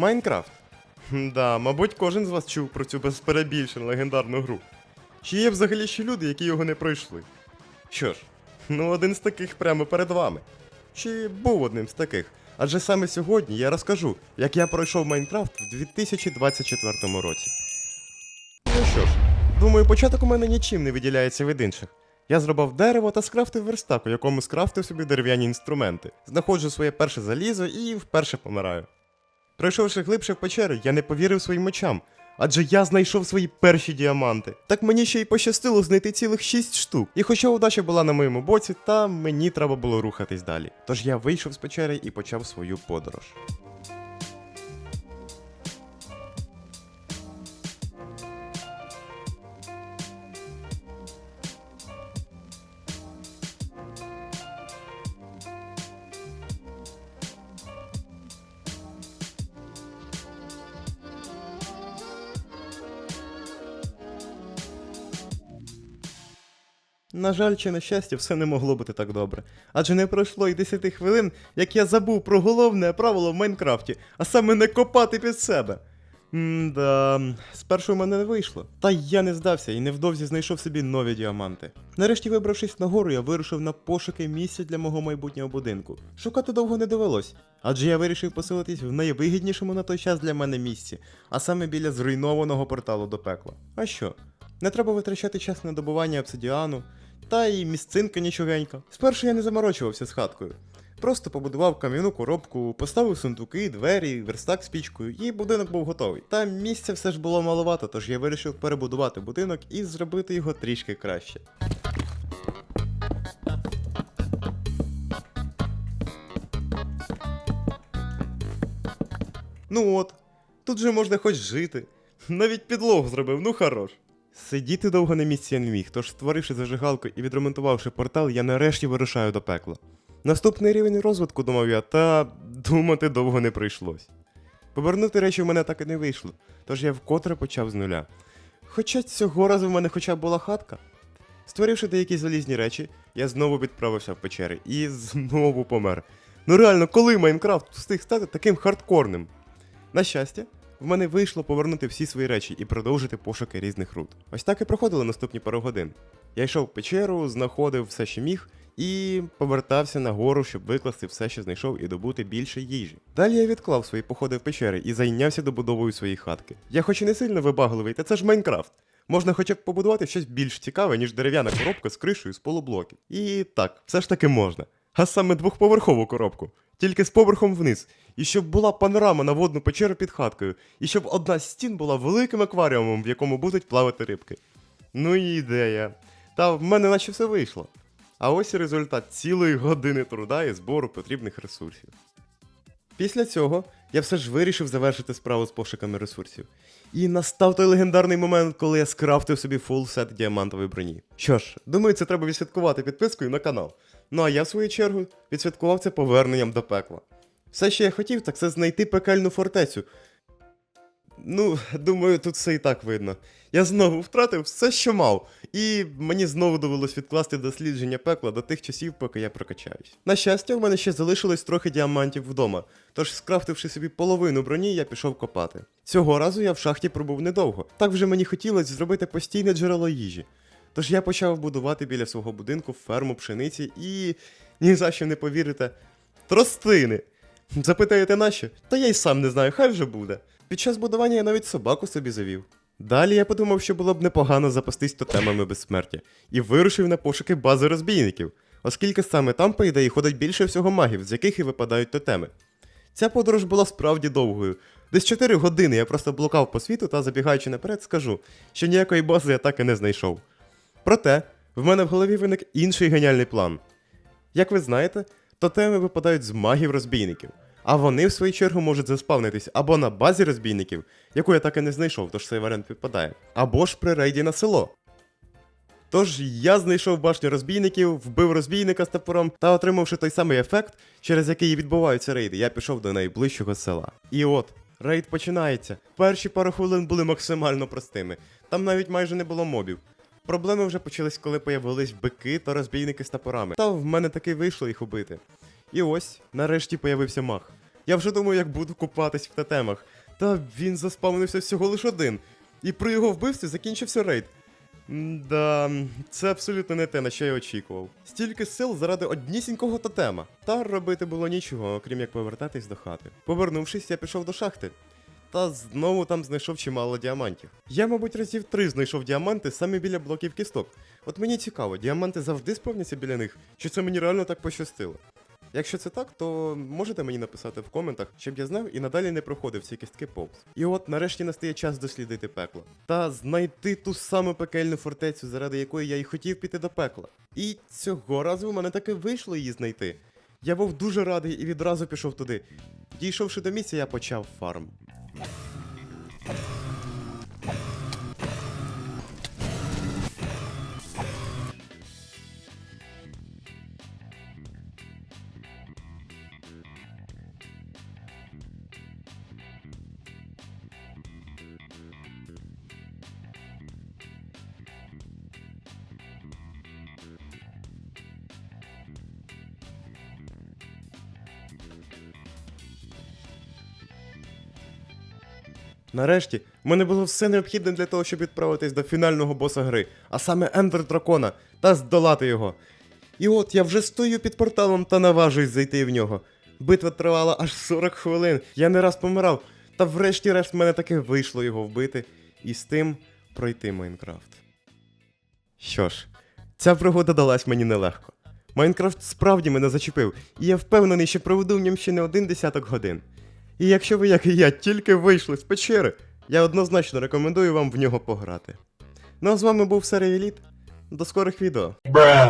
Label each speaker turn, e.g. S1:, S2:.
S1: Майнкрафт. Да, мабуть, кожен з вас чув про цю безперебільшену легендарну гру. Чи є взагалі ще люди, які його не пройшли? Що ж, ну один з таких прямо перед вами. Чи був одним з таких? Адже саме сьогодні я розкажу, як я пройшов Майнкрафт в 2024 році. Ну що ж, думаю, початок у мене нічим не виділяється від інших. Я зробив дерево та скрафтив верстак, у якому скрафтив собі дерев'яні інструменти. Знаходжу своє перше залізо і вперше помираю. Пройшовши глибше в печеру, я не повірив своїм очам, адже я знайшов свої перші діаманти. Так мені ще й пощастило знайти цілих шість штук. І хоча удача була на моєму боці, та мені треба було рухатись далі. Тож я вийшов з печери і почав свою подорож. На жаль, чи на щастя, все не могло бути так добре. Адже не пройшло й 10 хвилин, як я забув про головне правило в Майнкрафті, а саме не копати під себе. Мда, спершу в мене не вийшло. Та я не здався і невдовзі знайшов собі нові діаманти. Нарешті, вибравшись нагору, я вирушив на пошуки місця для мого майбутнього будинку. Шукати довго не довелось, адже я вирішив поселитись в найвигіднішому на той час для мене місці, а саме біля зруйнованого порталу до пекла. А що? Не треба витрачати час на добування обсидіану, та й місцинка нічогенька. Спершу я не заморочувався з хаткою. Просто побудував кам'яну коробку, поставив сундуки, двері, верстак з пічкою, і будинок був готовий. Та місця все ж було маловато, тож я вирішив перебудувати будинок і зробити його трішки краще. Ну от, тут же можна хоч жити. Навіть підлогу зробив, ну хорош. Сидіти довго на місці я не міг, тож створивши зажигалку і відремонтувавши портал, я нарешті вирушаю до пекла. Наступний рівень розвитку, думав я, та думати довго не прийшлось. Повернути речі в мене так і не вийшло, тож я вкотре почав з нуля. Хоча цього разу в мене хоча б була хатка. Створивши деякі залізні речі, я знову відправився в печери і знову помер. Ну реально, коли Майнкрафт встиг стати таким хардкорним? На щастя, в мене вийшло повернути всі свої речі і продовжити пошуки різних руд. Ось так і проходили наступні пару годин. Я йшов в печеру, знаходив все, що міг, і повертався нагору, щоб викласти все, що знайшов, і добути більше їжі. Далі я відклав свої походи в печери і зайнявся добудовою своєї хатки. Я хоч і не сильно вибагливий, та це ж Майнкрафт. Можна хоча б побудувати щось більш цікаве, ніж дерев'яна коробка з кришею з полублоків. І так, все ж таки можна. А саме двохповерхову коробку, тільки з поверхом вниз, і щоб була панорама на водну печеру під хаткою, і щоб одна з стін була великим акваріумом, в якому будуть плавати рибки. Ну і ідея. Та в мене наче все вийшло. А ось і результат цілої години труда і збору потрібних ресурсів. Після цього я все ж вирішив завершити справу з пошуками ресурсів. І настав той легендарний момент, коли я скрафтив собі фул сет діамантової броні. Що ж, думаю, це треба відсвяткувати підпискою на канал. Ну а я, в свою чергу, відсвяткував це поверненням до пекла. Все, що я хотів, так це знайти пекельну фортецю. Ну, думаю, тут все і так видно. Я знову втратив все, що мав, і мені знову довелось відкласти дослідження пекла до тих часів, поки я прокачаюсь. На щастя, в мене ще залишилось трохи діамантів вдома, тож, скрафтивши собі половину броні, я пішов копати. Цього разу я в шахті пробув недовго. Так вже мені хотілося зробити постійне джерело їжі. Тож я почав будувати біля свого будинку ферму пшениці і. ні за що не повірите, тростини. Запитаєте нащо? Та я й сам не знаю, хай вже буде. Під час будування я навіть собаку собі завів. Далі я подумав, що було б непогано запастись тотемами безсмертя, і вирушив на пошуки бази розбійників, оскільки саме там, по ідеї, ходить більше всього магів, з яких і випадають тотеми. Ця подорож була справді довгою. Десь 4 години я просто блукав по світу та, забігаючи наперед, скажу, що ніякої бази я так і не знайшов. Проте, в мене в голові виник інший геніальний план. Як ви знаєте, тотеми випадають з магів-розбійників, а вони, в свою чергу, можуть заспавнитись або на базі розбійників, яку я так і не знайшов, тож цей варіант відпадає, або ж при рейді на село. Тож я знайшов башню розбійників, вбив розбійника з топором та отримавши той самий ефект, через який відбуваються рейди, я пішов до найближчого села. І от, рейд починається. Перші пару хвилин були максимально простими. Там навіть майже не було мобів. Проблеми вже почались, коли появились бики та розбійники з топорами. Та в мене таки вийшло їх убити. І ось, нарешті появився маг. Я вже думаю, як буду купатись в тотемах. Та він заспавнився всього лиш один. І при його вбивстві закінчився рейд. Да, це абсолютно не те, на що я очікував. Стільки сил заради однісінького тотема. Та робити було нічого, окрім як повертатись до хати. Повернувшись, я пішов до шахти. Та знову там знайшов чимало діамантів. Я, мабуть, разів три знайшов діаманти саме біля блоків кісток. От мені цікаво, діаманти завжди сповняться біля них, чи це мені реально так пощастило? Якщо це так, то можете мені написати в коментах, щоб я знав і надалі не проходив ці кістки повз. І от нарешті настає час дослідити пекло. Та знайти ту саму пекельну фортецю, заради якої я і хотів піти до пекла. І цього разу в мене таки вийшло її знайти. Я був дуже радий і відразу пішов туди. Дійшовши до місця, я почав фарм. you Нарешті, в мене було все необхідне для того, щоб відправитись до фінального боса гри, а саме Ендер Дракона, та здолати його. І от я вже стою під порталом та наважуюсь зайти в нього. Битва тривала аж 40 хвилин, я не раз помирав, та врешті-решт мене таки вийшло його вбити і з тим пройти Майнкрафт. Що ж, ця пригода далась мені нелегко. Майнкрафт справді мене зачепив, і я впевнений, що проведу в ньому ще не один десяток годин. І якщо ви, як і я, тільки вийшли з печери, я однозначно рекомендую вам в нього пограти. Ну а з вами був Серий Еліт. До скорих відео.
S2: Bruh.